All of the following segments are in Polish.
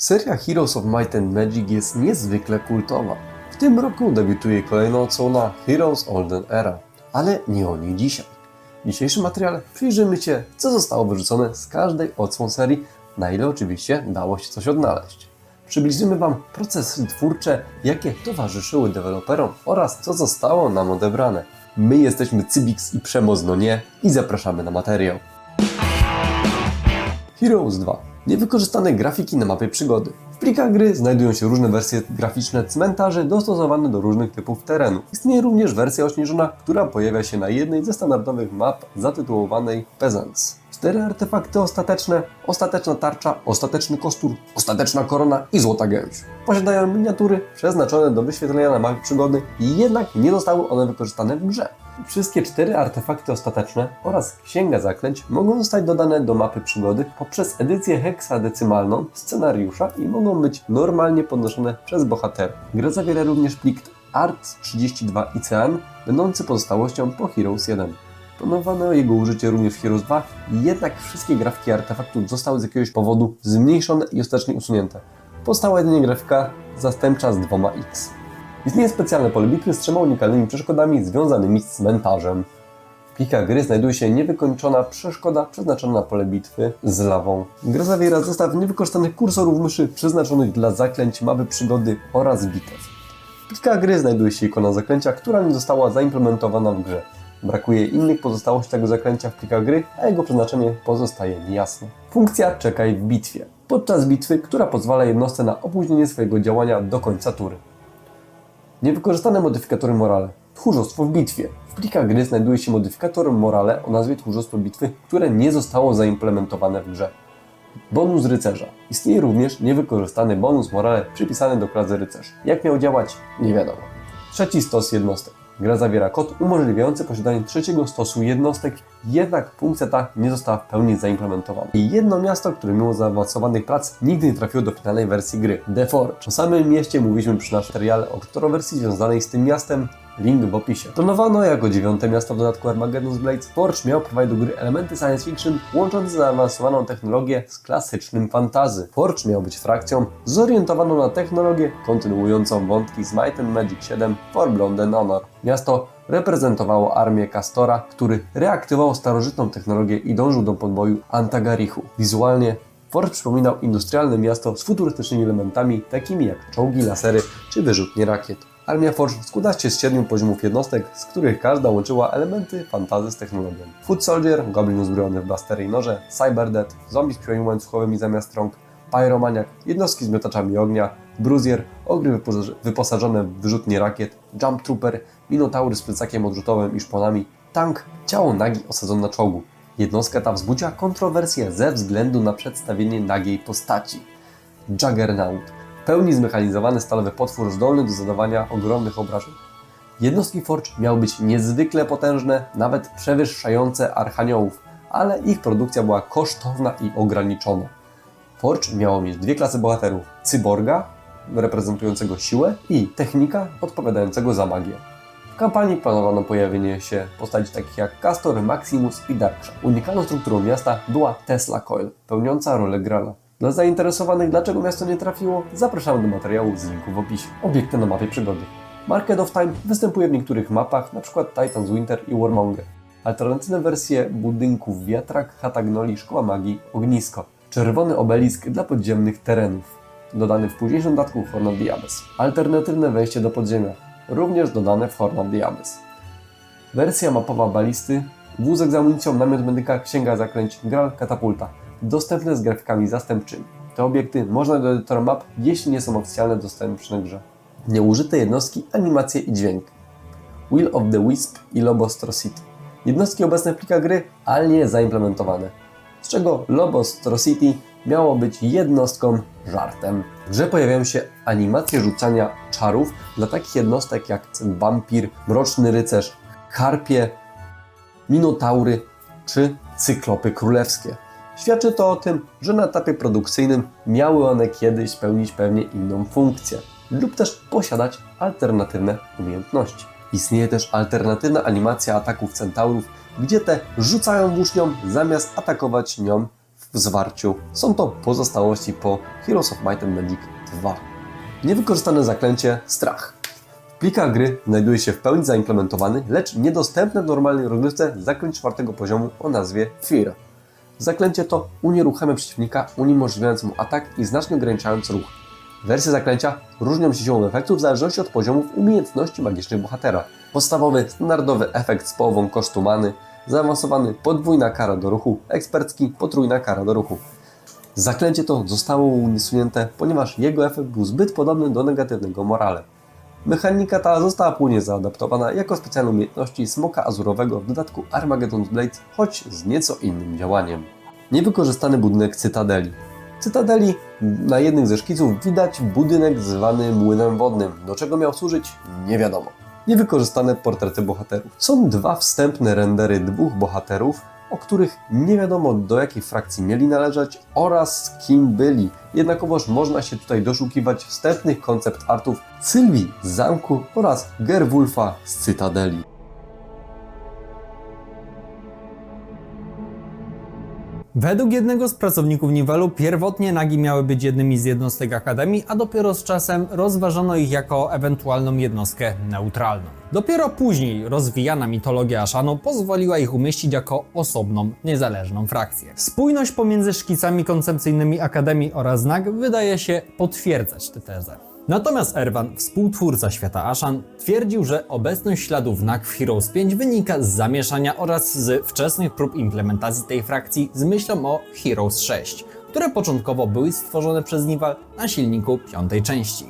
Seria Heroes of Might and Magic jest niezwykle kultowa. W tym roku debiutuje kolejna odsłona Heroes Olden Era, ale nie o niej dzisiaj. W dzisiejszym materiale przyjrzymy się, co zostało wyrzucone z każdej odsłon serii, na ile oczywiście dało się coś odnaleźć. Przybliżymy Wam procesy twórcze, jakie towarzyszyły deweloperom oraz co zostało nam odebrane. My jesteśmy Cybix i Przemoz no nie i zapraszamy na materiał. Heroes 2. Niewykorzystane grafiki na mapie przygody. W plikach gry znajdują się różne wersje graficzne cmentarzy dostosowane do różnych typów terenu. Istnieje również wersja ośnieżona, która pojawia się na jednej ze standardowych map zatytułowanej Peasants. Cztery artefakty ostateczne, ostateczna tarcza, ostateczny kostur, ostateczna korona i złota gęś. Posiadają miniatury przeznaczone do wyświetlenia na mapie przygody, jednak nie zostały one wykorzystane w grze. Wszystkie cztery artefakty ostateczne oraz księga zaklęć mogą zostać dodane do mapy przygody poprzez edycję heksadecymalną scenariusza i mogą być normalnie podnoszone przez bohaterów. Gra zawiera również plik ART32 ICEAN, będący pozostałością po Heroes 1. Planowano jego użycie również w Heroes 2, jednak wszystkie grafiki artefaktów zostały z jakiegoś powodu zmniejszone i ostatecznie usunięte. Powstała jedynie grafika zastępcza z 2x. Istnieje specjalne pole bitwy z trzema unikalnymi przeszkodami związanymi z cmentarzem. W plikach gry znajduje się niewykończona przeszkoda przeznaczona na pole bitwy z lawą. Gra zawiera zestaw niewykorzystanych kursorów myszy przeznaczonych dla zaklęć, mapy przygody oraz bitew. W plikach gry znajduje się ikona zaklęcia, która nie została zaimplementowana w grze. Brakuje innych pozostałości tego zaklęcia w plikach gry, a jego przeznaczenie pozostaje niejasne. Funkcja czekaj w bitwie. Podczas bitwy, która pozwala jednostce na opóźnienie swojego działania do końca tury. Niewykorzystane modyfikatory morale. Tchórzostwo w bitwie. W plikach gry znajduje się modyfikator morale o nazwie Tchórzostwo bitwy, które nie zostało zaimplementowane w grze. Bonus rycerza. Istnieje również niewykorzystany bonus morale przypisany do klasy rycerz. Jak miał działać? Nie wiadomo. Trzeci stos jednostek. Gra zawiera kod umożliwiający posiadanie trzeciego stosu jednostek, jednak funkcja ta nie została w pełni zaimplementowana. I jedno miasto, które mimo zaawansowanych prac nigdy nie trafiło do finalnej wersji gry, The Forge. O samym mieście mówiliśmy przy naszym seriale o kontrowersji związanej z tym miastem, link w opisie. Planowano jako dziewiąte miasto w dodatku Armageddon's Blades, Forge miał prowadzić do gry elementy science fiction łączące zaawansowaną technologię z klasycznym fantazy. Forge miał być frakcją zorientowaną na technologię, kontynuującą wątki z Might and Magic 7 For Blood and Honor. Miasto reprezentowało armię Castora, który reaktywował starożytną technologię i dążył do podboju Antagarichu. Wizualnie Forge przypominał industrialne miasto z futurystycznymi elementami, takimi jak czołgi, lasery czy wyrzutnie rakiet. Armia Forge składa się z siedmiu poziomów jednostek, z których każda łączyła elementy fantazy z technologią. Foot Soldier, goblin uzbrojony w blastery i noże, Cyberdead, zombie z piłami łańcuchowymi zamiast rąk, Pyromaniak, jednostki z miotaczami ognia, Bruzier, ogry wypo- wyposażone w wyrzutnie rakiet, Jump Trooper, Minotaury z plecakiem odrzutowym i szponami, tank, ciało nagi osadzone na czołgu. Jednostka ta wzbudziła kontrowersję ze względu na przedstawienie nagiej postaci. Juggernaut, w pełni zmechanizowany stalowy potwór zdolny do zadawania ogromnych obrażeń. Jednostki Forge miały być niezwykle potężne, nawet przewyższające archaniołów, ale ich produkcja była kosztowna i ograniczona. Forge miało mieć dwie klasy bohaterów: cyborga, reprezentującego siłę, i technika, odpowiadającego za magię. W kampanii planowano pojawienie się postaci takich jak Castor, Maximus i Darksha. Unikalną strukturą miasta była Tesla Coil, pełniąca rolę Grala. Dla zainteresowanych, dlaczego miasto nie trafiło, zapraszamy do materiału z linku w opisie. Obiekty na mapie przygody. Market of Time występuje w niektórych mapach, np. Titans Winter i Warmonger. Alternatywne wersje budynków Wiatrak, Chata Gnoli, Szkoła Magii, Ognisko. Czerwony obelisk dla podziemnych terenów, dodany w późniejszym dodatku Horn of the Abyss. Alternatywne wejście do podziemia, również dodane w Horn of the Abyss. Wersja mapowa balisty, wózek z amunicją, namiot medyka, księga zaklęć, gral, katapulta. Dostępne z grafikami zastępczymi. Te obiekty można do edytora map, jeśli nie są oficjalnie dostępne grze. Nieużyte jednostki, animacje i dźwięk. Will of the Wisp i Lobostrocity. Jednostki obecne w plikach gry, ale nie zaimplementowane. Z czego Lobostrocity miało być jednostką żartem. W grze pojawiają się animacje rzucania czarów dla takich jednostek jak wampir, mroczny rycerz, harpie, minotaury czy cyklopy królewskie. Świadczy to o tym, że na etapie produkcyjnym miały one kiedyś spełnić pewnie inną funkcję lub też posiadać alternatywne umiejętności. Istnieje też alternatywna animacja ataków centaurów, gdzie te rzucają włócznią zamiast atakować nią w zwarciu. Są to pozostałości po Heroes of Might and Magic 2. Niewykorzystane zaklęcie Strach. W plikach gry znajduje się w pełni zaimplementowany, lecz niedostępny w normalnej rozgrywce zaklęć czwartego poziomu o nazwie Fear. Zaklęcie to unieruchamia przeciwnika, uniemożliwiając mu atak i znacznie ograniczając ruch. Wersje zaklęcia różnią się siłą efektów w zależności od poziomów umiejętności magicznych bohatera. Podstawowy, standardowy efekt z połową kosztu many, zaawansowany podwójna kara do ruchu, ekspercki potrójna kara do ruchu. Zaklęcie to zostało usunięte, ponieważ jego efekt był zbyt podobny do negatywnego morale. Mechanika ta została później zaadaptowana jako specjalne umiejętności Smoka Azurowego w dodatku Armageddon's Blades, choć z nieco innym działaniem. Niewykorzystany budynek Cytadeli. W Cytadeli na jednym ze szkiców widać budynek zwany młynem wodnym. Do czego miał służyć? Nie wiadomo. Niewykorzystane portrety bohaterów. Są dwa wstępne rendery dwóch bohaterów, o których nie wiadomo do jakiej frakcji mieli należeć oraz z kim byli. Jednakowoż można się tutaj doszukiwać wstępnych koncept artów Sylwii z zamku oraz Gerwulfa z Cytadeli. Według jednego z pracowników Nivelu pierwotnie nagi miały być jednymi z jednostek Akademii, a dopiero z czasem rozważano ich jako ewentualną jednostkę neutralną. Dopiero później rozwijana mitologia Ashanu pozwoliła ich umieścić jako osobną, niezależną frakcję. Spójność pomiędzy szkicami koncepcyjnymi Akademii oraz nag wydaje się potwierdzać tę tezę. Natomiast Erwan, współtwórca świata Ashan, twierdził, że obecność śladów NAG w Heroes 5 wynika z zamieszania oraz z wczesnych prób implementacji tej frakcji z myślą o Heroes 6, które początkowo były stworzone przez Nival na silniku piątej części.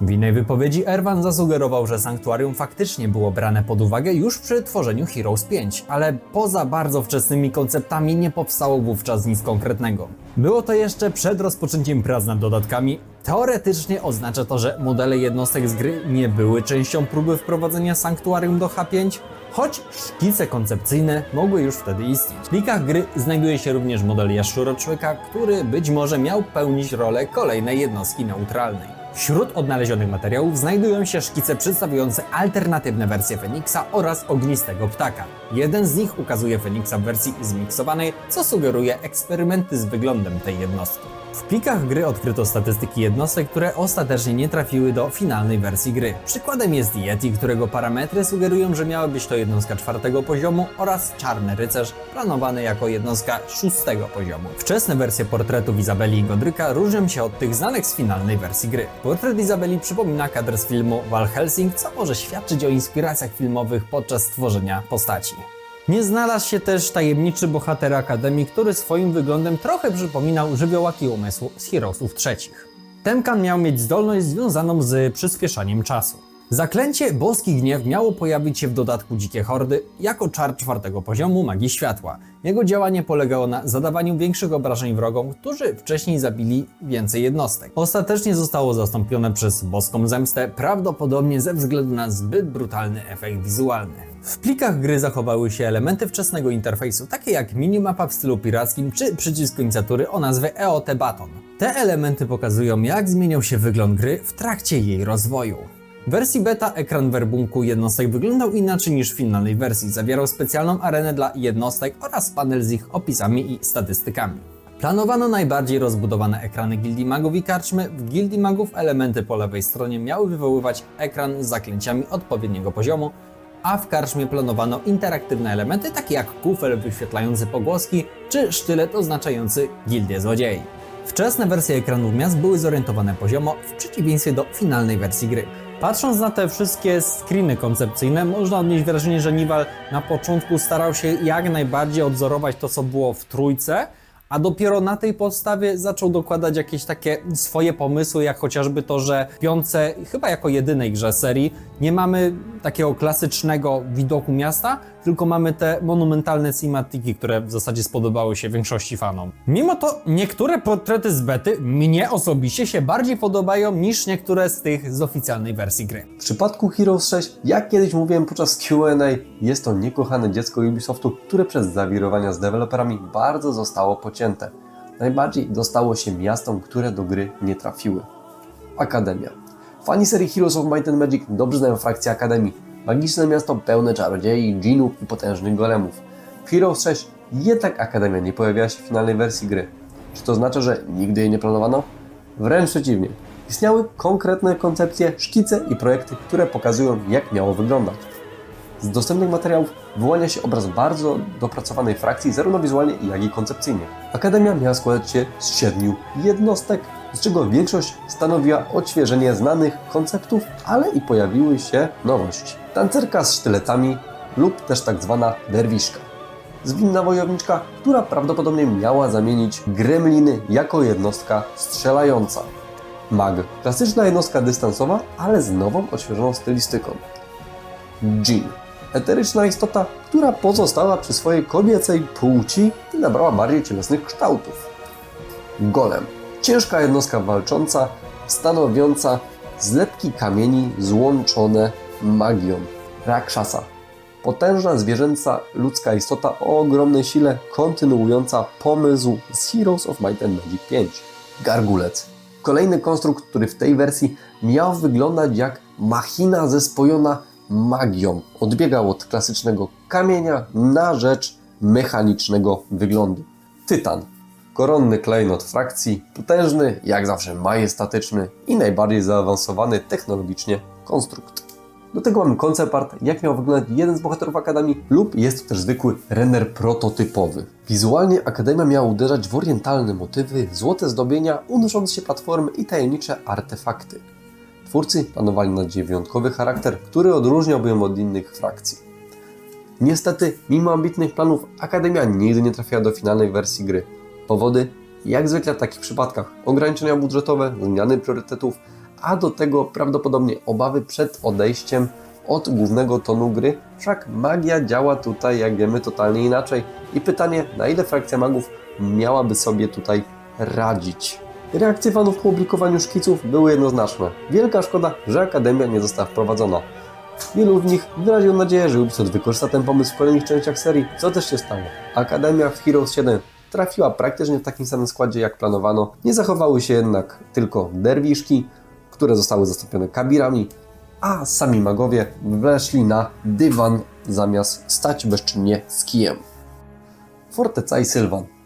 W innej wypowiedzi Erwan zasugerował, że sanktuarium faktycznie było brane pod uwagę już przy tworzeniu Heroes 5, ale poza bardzo wczesnymi konceptami nie powstało wówczas nic konkretnego. Było to jeszcze przed rozpoczęciem prac nad dodatkami. Teoretycznie oznacza to, że modele jednostek z gry nie były częścią próby wprowadzenia sanktuarium do H5, choć szkice koncepcyjne mogły już wtedy istnieć. W plikach gry znajduje się również model jaszczuro-człowieka, który być może miał pełnić rolę kolejnej jednostki neutralnej. Wśród odnalezionych materiałów znajdują się szkice przedstawiające alternatywne wersje Feniksa oraz ognistego ptaka. Jeden z nich ukazuje Feniksa w wersji zmiksowanej, co sugeruje eksperymenty z wyglądem tej jednostki. W plikach gry odkryto statystyki jednostek, które ostatecznie nie trafiły do finalnej wersji gry. Przykładem jest Yeti, którego parametry sugerują, że miała być to jednostka czwartego poziomu oraz Czarny Rycerz, planowany jako jednostka szóstego poziomu. Wczesne wersje portretów Izabeli i Godryka różnią się od tych znanych z finalnej wersji gry. Portret Izabeli przypomina kadr z filmu Val Helsing, co może świadczyć o inspiracjach filmowych podczas tworzenia postaci. Nie znalazł się też tajemniczy bohater Akademii, który swoim wyglądem trochę przypominał żywiołaki umysłu z Heroesów trzecich. Temkan miał mieć zdolność związaną z przyspieszaniem czasu. Zaklęcie Boski Gniew miało pojawić się w dodatku Dzikie Hordy jako czar czwartego poziomu magii światła. Jego działanie polegało na zadawaniu większych obrażeń wrogom, którzy wcześniej zabili więcej jednostek. Ostatecznie zostało zastąpione przez Boską Zemstę, prawdopodobnie ze względu na zbyt brutalny efekt wizualny. W plikach gry zachowały się elementy wczesnego interfejsu, takie jak minimapa w stylu pirackim czy przycisk inicjatury o nazwie EOT Baton. Te elementy pokazują, jak zmieniał się wygląd gry w trakcie jej rozwoju. W wersji beta ekran werbunku jednostek wyglądał inaczej niż w finalnej wersji. Zawierał specjalną arenę dla jednostek oraz panel z ich opisami i statystykami. Planowano najbardziej rozbudowane ekrany Gildii Magów i Karczmy. W Gildii Magów elementy po lewej stronie miały wywoływać ekran z zaklęciami odpowiedniego poziomu, a w Karczmie planowano interaktywne elementy takie jak kufel wyświetlający pogłoski czy sztylet oznaczający Gildię Złodziei. Wczesne wersje ekranów miast były zorientowane poziomo w przeciwieństwie do finalnej wersji gry. Patrząc na te wszystkie screeny koncepcyjne, można odnieść wrażenie, że Nival na początku starał się jak najbardziej odzorować to, co było w trójce, a dopiero na tej podstawie zaczął dokładać jakieś takie swoje pomysły, jak chociażby to, że w piątce, chyba jako jedynej grze serii, nie mamy takiego klasycznego widoku miasta, tylko mamy te monumentalne cinematiki, które w zasadzie spodobały się większości fanom. Mimo to niektóre portrety z bety mnie osobiście się bardziej podobają niż niektóre z tych z oficjalnej wersji gry. W przypadku Heroes 6, jak kiedyś mówiłem podczas Q&A, jest to niekochane dziecko Ubisoftu, które przez zawirowania z deweloperami bardzo zostało Najbardziej dostało się miastom, które do gry nie trafiły. Akademia. Fani serii Heroes of Might and Magic dobrze znają frakcję Akademii. Magiczne miasto pełne czarodziei, dżinów i potężnych golemów. W Heroes 6 jednak Akademia nie pojawiała się w finalnej wersji gry. Czy to znaczy, że nigdy jej nie planowano? Wręcz przeciwnie. Istniały konkretne koncepcje, szkice i projekty, które pokazują, jak miało wyglądać. Z dostępnych materiałów wyłania się obraz bardzo dopracowanej frakcji, zarówno wizualnie, jak i koncepcyjnie. Akademia miała składać się z siedmiu jednostek, z czego większość stanowiła odświeżenie znanych konceptów, ale i pojawiły się nowości. Tancerka z sztyletami lub też tak zwana derwiszka. Zwinna wojowniczka, która prawdopodobnie miała zamienić gremliny jako jednostka strzelająca. Mag. Klasyczna jednostka dystansowa, ale z nową, odświeżoną stylistyką. Jin. Eteryczna istota, która pozostała przy swojej kobiecej płci i nabrała bardziej cielesnych kształtów. Golem. Ciężka jednostka walcząca, stanowiąca zlepki kamieni złączone magią. Rakshasa. Potężna zwierzęca ludzka istota o ogromnej sile, kontynuująca pomysł z Heroes of Might and Magic 5. Gargulec. Kolejny konstrukt, który w tej wersji miał wyglądać jak machina zespojona magią. Odbiegał od klasycznego kamienia na rzecz mechanicznego wyglądu. Tytan. Koronny klejnot frakcji, potężny, jak zawsze majestatyczny i najbardziej zaawansowany technologicznie konstrukt. Do tego mamy koncept art, jak miał wyglądać jeden z bohaterów Akademii, lub jest to też zwykły render prototypowy. Wizualnie Akademia miała uderzać w orientalne motywy, złote zdobienia, unoszące się platformy i tajemnicze artefakty. Twórcy planowali na wyjątkowy charakter, który odróżniałby ją od innych frakcji. Niestety, mimo ambitnych planów, Akademia nigdy nie trafiła do finalnej wersji gry. Powody? Jak zwykle w takich przypadkach ograniczenia budżetowe, zmiany priorytetów, a do tego prawdopodobnie obawy przed odejściem od głównego tonu gry. Wszak magia działa tutaj, jak wiemy, totalnie inaczej. I pytanie, na ile frakcja magów miałaby sobie tutaj radzić? Reakcje fanów po publikowaniu szkiców były jednoznaczne. Wielka szkoda, że Akademia nie została wprowadzona. Wielu w nich wyraziło nadzieję, że Ubisoft wykorzysta ten pomysł w kolejnych częściach serii, co też się stało. Akademia w Heroes 7 trafiła praktycznie w takim samym składzie jak planowano. Nie zachowały się jednak tylko derwiszki, które zostały zastąpione kabirami, a sami magowie weszli na dywan zamiast stać bezczynnie z kijem. Forteca i Sylvan.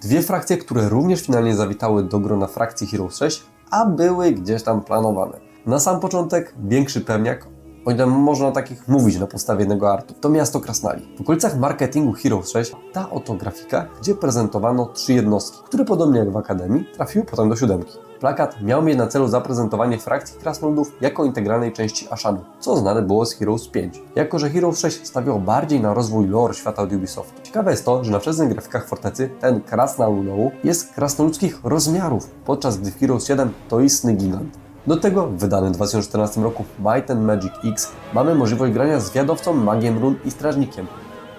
Dwie frakcje, które również finalnie zawitały do grona frakcji Heroes 6, a były gdzieś tam planowane. Na sam początek większy pewniak, o ile można takich mówić na podstawie jednego artu, to miasto Krasnali. W okolicach marketingu Heroes 6 ta oto grafika, gdzie prezentowano trzy jednostki, które podobnie jak w Akademii trafiły potem do siódemki. Plakat miał mieć na celu zaprezentowanie frakcji krasnoludów jako integralnej części Ashanu, co znane było z Heroes 5. Jako, że Heroes 6 stawiał bardziej na rozwój lore świata od Ubisoft. Ciekawe jest to, że na wczesnych grafikach Fortecy ten krasnoludoł jest krasnoludzkich rozmiarów, podczas gdy w Heroes 7 to istny gigant. Do tego w wydanym w 2014 roku Might and Magic X mamy możliwość grania z wiadowcą, magiem run i strażnikiem.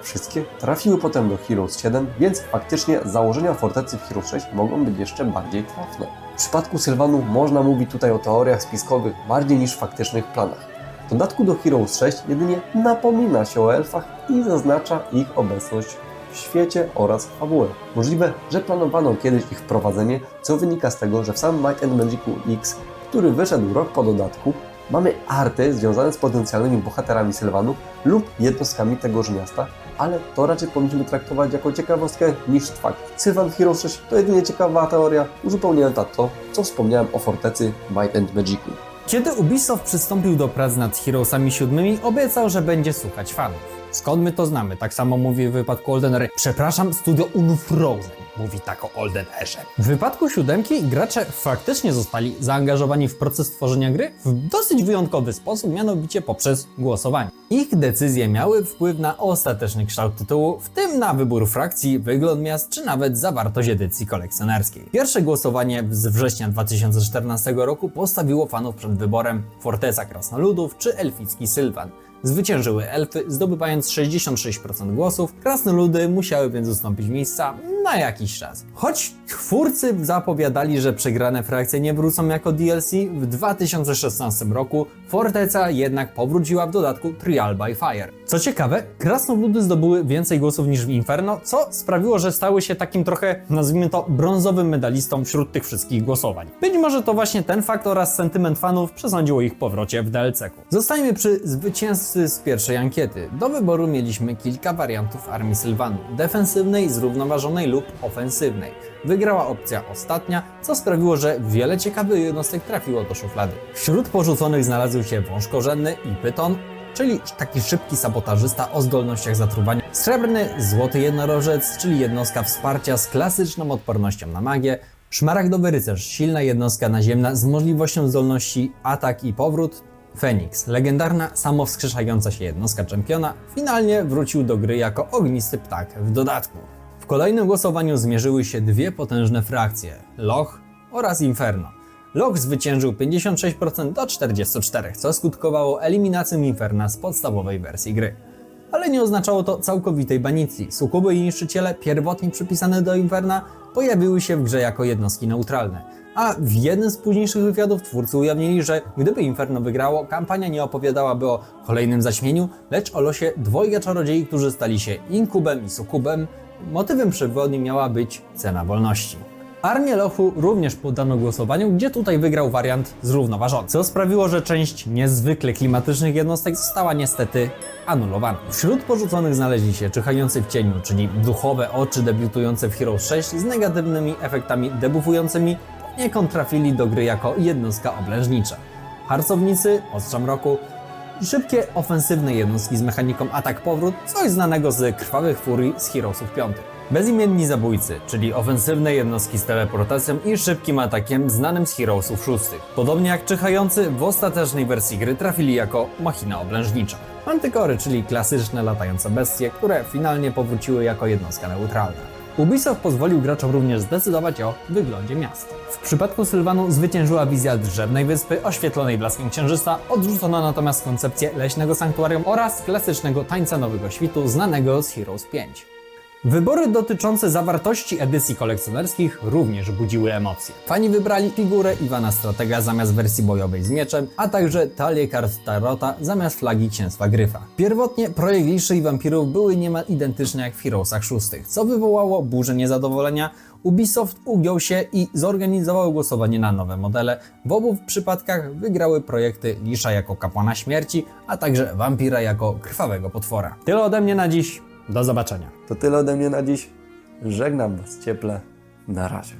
Wszystkie trafiły potem do Heroes 7, więc faktycznie założenia fortecy w Heroes 6 mogą być jeszcze bardziej trafne. W przypadku Sylwanu można mówić tutaj o teoriach spiskowych bardziej niż faktycznych planach. W dodatku do Heroes 6 jedynie napomina się o elfach i zaznacza ich obecność w świecie oraz fabułę. Możliwe, że planowano kiedyś ich wprowadzenie, co wynika z tego, że w samym Might and Magicu X, który wyszedł rok po dodatku, mamy arty związane z potencjalnymi bohaterami Sylwanu lub jednostkami tegoż miasta, ale to raczej powinniśmy traktować jako ciekawostkę niż fakt. Sylvan w Heroes 6 to jedynie ciekawa teoria, uzupełniająca to, co wspomniałem o fortecy Might and Magicu. Kiedy Ubisoft przystąpił do prac nad Heroesami 7, obiecał, że będzie słuchać fanów. Skąd my to znamy? Tak samo mówi w wypadku Olden Ray. Przepraszam, studio Unfrozen. Mówi tak o Olden Airze. W wypadku siódemki gracze faktycznie zostali zaangażowani w proces tworzenia gry w dosyć wyjątkowy sposób, mianowicie poprzez głosowanie. Ich decyzje miały wpływ na ostateczny kształt tytułu, w tym na wybór frakcji, wygląd miast czy nawet zawartość edycji kolekcjonerskiej. Pierwsze głosowanie z września 2014 roku postawiło fanów przed wyborem Forteza Krasnoludów czy Elficki Sylwan. Zwyciężyły elfy, zdobywając 66% głosów. Krasnoludy musiały więc ustąpić miejsca na jakiś czas. Choć twórcy zapowiadali, że przegrane frakcje nie wrócą jako DLC, w 2016 roku Forteca jednak powróciła w dodatku Trial by Fire. Co ciekawe, krasnoludy zdobyły więcej głosów niż w Inferno, co sprawiło, że stały się takim trochę, nazwijmy to, brązowym medalistą wśród tych wszystkich głosowań. Być może to właśnie ten fakt oraz sentyment fanów przesądził o ich powrocie w DLC-ku. Zostańmy przy zwycięzcy z pierwszej ankiety. Do wyboru mieliśmy kilka wariantów armii Sylwanu: defensywnej, zrównoważonej lub ofensywnej. Wygrała opcja ostatnia, co sprawiło, że wiele ciekawych jednostek trafiło do szuflady. Wśród porzuconych znalazł się wąż korzenny i pyton, czyli taki szybki sabotażysta o zdolnościach zatruwania. Srebrny, złoty jednorożec, czyli jednostka wsparcia z klasyczną odpornością na magię. Szmaragdowy rycerz, silna jednostka naziemna z możliwością zdolności atak i powrót. Feniks, legendarna, samowskrzeszająca się jednostka czempiona, finalnie wrócił do gry jako ognisty ptak w dodatku. Kolejnym głosowaniu zmierzyły się dwie potężne frakcje: Loch oraz Inferno. Loch zwyciężył 56% do 44%, co skutkowało eliminacją Inferna z podstawowej wersji gry. Ale nie oznaczało to całkowitej banicji. Sukuby i niszczyciele, pierwotnie przypisane do Inferna, pojawiły się w grze jako jednostki neutralne. A w jednym z późniejszych wywiadów twórcy ujawnili, że gdyby Inferno wygrało, kampania nie opowiadałaby o kolejnym zaćmieniu, lecz o losie dwojga czarodziei, którzy stali się inkubem i sukubem. Motywem przewodnim miała być cena wolności. Armię Lochu również poddano głosowaniu, gdzie tutaj wygrał wariant zrównoważony, co sprawiło, że część niezwykle klimatycznych jednostek została niestety anulowana. Wśród porzuconych znaleźli się czyhający w cieniu, czyli duchowe oczy debiutujące w Heroes 6 z negatywnymi efektami debuffującymi, poniekąd trafili do gry jako jednostka oblężnicza. Harcownicy, ostrza szybkie, ofensywne jednostki z mechaniką atak-powrót, coś znanego z krwawych furii z Heroesów 5. Bezimienni zabójcy, czyli ofensywne jednostki z teleportacją i szybkim atakiem znanym z Heroesów 6. Podobnie jak czyhający, w ostatecznej wersji gry trafili jako machina oblężnicza. Mantykory, czyli klasyczne latające bestie, które finalnie powróciły jako jednostka neutralna. Ubisoft pozwolił graczom również zdecydować o wyglądzie miasta. W przypadku Sylwanu zwyciężyła wizja drzewnej wyspy oświetlonej blaskiem księżyca, odrzucono natomiast koncepcję leśnego sanktuarium oraz klasycznego tańca nowego świtu znanego z Heroes 5. Wybory dotyczące zawartości edycji kolekcjonerskich również budziły emocje. Fani wybrali figurę Iwana Stratega zamiast wersji bojowej z mieczem, a także talię kart Tarota zamiast flagi księstwa Gryfa. Pierwotnie projekt Liszy i Wampirów były niemal identyczne jak w Heroesach szóstych, co wywołało burzę niezadowolenia. Ubisoft ugiął się i zorganizował głosowanie na nowe modele. W obu przypadkach wygrały projekty Lisza jako kapłana śmierci, a także Wampira jako krwawego potwora. Tyle ode mnie na dziś. Do zobaczenia. To tyle ode mnie na dziś. Żegnam Was cieple. Na razie.